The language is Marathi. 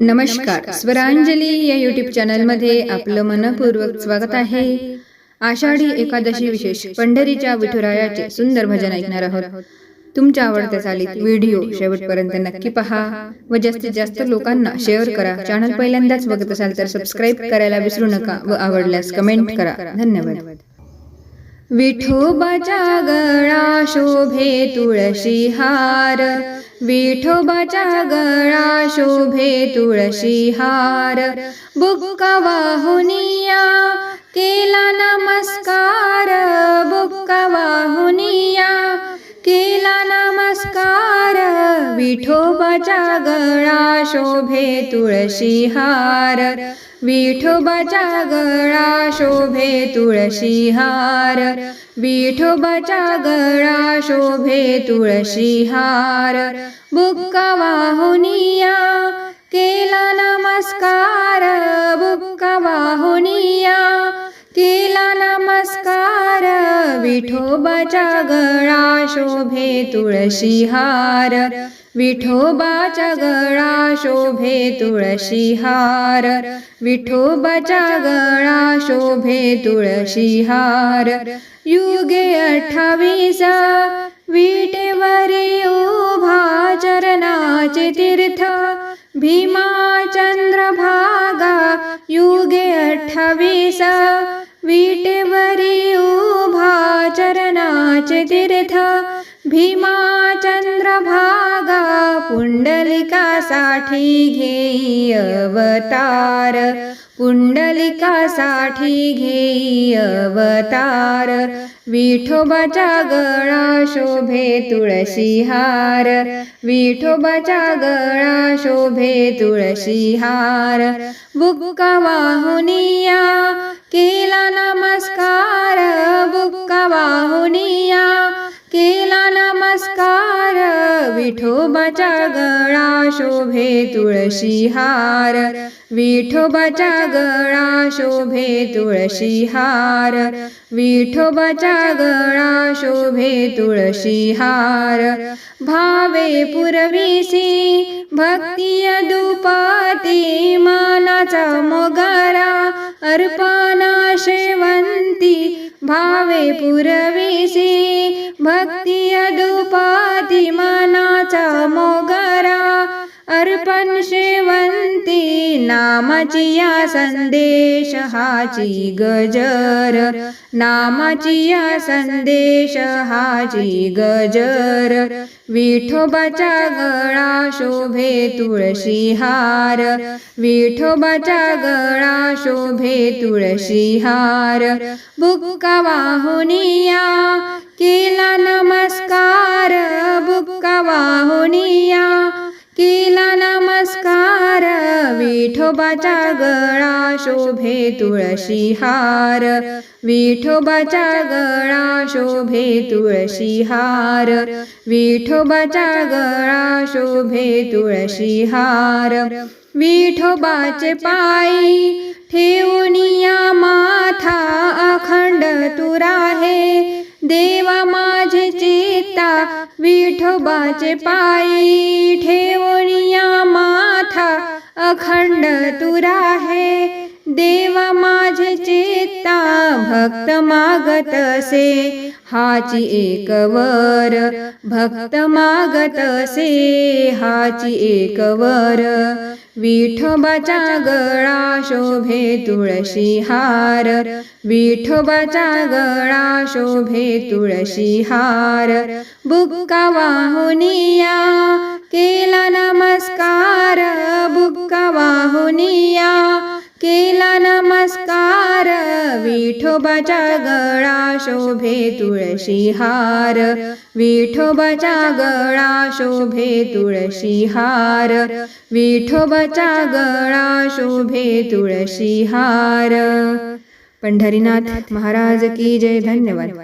नमस्कार. स्वरांजली या युट्यूब चॅनलमध्ये आपलं मनपूर्वक स्वागत आहे. आषाढी एकादशी विशेष. पंढरीच्या विठुरायाचे सुंदर भजन ऐकणार आहोत. तुमच्या आवडत्या चालीत व्हिडिओ शेवटपर्यंत नक्की पहा व जास्तीत जास्त लोकांना शेअर करा. चॅनल पहिल्यांदाच बघत असाल तर सबस्क्राईब करायला विसरू नका व आवडल्यास कमेंट करा. धन्यवाद. विठोबाच्या गळा शोभे तुळशी हार. विठोबाच्या गळा शोभे तुळशी हार. बुक्का वाहुनिया केला नमस्कार. बुक्का वाहुनिया केला नमस्कार. विठोबाच्या गळा शोभे तुळशी हार. विठोबाच्या गळा शोभे तुळशी हार. विठोबाच्या गळा शोभे तुळशी हार. बुक्का वाहुनिया केला नमस्कार. बुक्का वाहुनिया केला नमस्कार. विठोबाच्या गळा शोभे तुळशी हार. विठोबाच्या गळा शोभे तुळशी हार. विठोबाच्या गळा शोभे तुळशी हार. युगे अठ्ठावीसा विटेवरी उभा चरणाचे तीर्थ. भीमा चंद्रभागा युगे अठ्ठावीसा विटेवरी उभा चरणाचे तीर्थ. भीमा पुंडलिकासाठी घेई अवतार पुंडलिकासाठी घेई अवतार विठोबाच्या गळा शोभे तुळशी हार विठोबाच्या गळा शोभे तुळशी हार बुक्का वाहुनिया केला नमस्कार बुक्का वाहुनिया केला नमस्कार विठोबाच्या गळा शोभे तुळशी हार. विठोबाच्या गळा शोभे तुळशी हार. विठोबाच्या गळा शोभे तुळशी हार. भावे पुरविसी भक्तीय दुपाती मानाचा मोगारा अर्पणा शेवंती. भावे पुरविसी शेवंती नामाची या संदेश हाची गजर. नामाची या संदेश हाची गजर. विठोबाच्या गळा शोभे तुळशी हार. विठोबाच्या गळा शोभे तुळशी हार. बुक्का वाहुनिया केला नमस्कार. विठोबाच्या गळा शोभे तुळशी हार. विठोबाच्या गळा शोभे तुळशी हार. विठोबाच्या गळा शोभे तुळशी हार. विठोबाचे पायी ठेवूनिया माथा अखंड तुराहे देवा माझे चित्ता विठोबाचे पायी ठेवणिया माथा अखंड तुराहे देवा माझे चेता भक्त मागत से हाची एक वर भक्त मागत से हाची एक वर विठोबाचा गळा शोभे तुळशी हार। विठोबाचा गळा शोभे तुळशी हार। बुक्का वाहुनिया विठोबाच्या गळा शोभे तुळशी हार. विठोबाच्या गळा शोभे तुळशी हार. विठोबाच्या गळा शोभे तुळशी हार. पंढरीनाथ महाराज की जय. धन्यवाद.